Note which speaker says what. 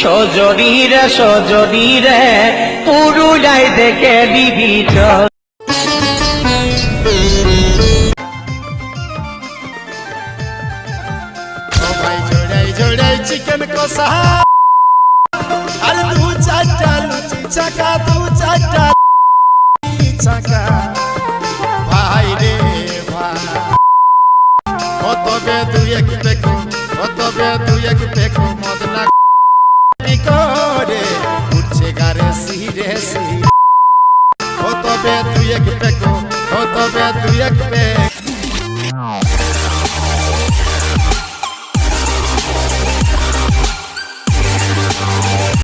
Speaker 1: সজনীরে সজনীরে, পুরুলিয়ায় দেখে বিবিচ
Speaker 2: সবাই জোড়াই জোড়াই চিকেন কষা। আর দু চারটা লুচি চাকা, দু চারটা লুচি চাকা। ভাই রে ভাই, কত বে দুই এক দেখো কত বে দুই এক দেখো মদনা সিরে তুই এক দেখো কত বে দুই এক দেখো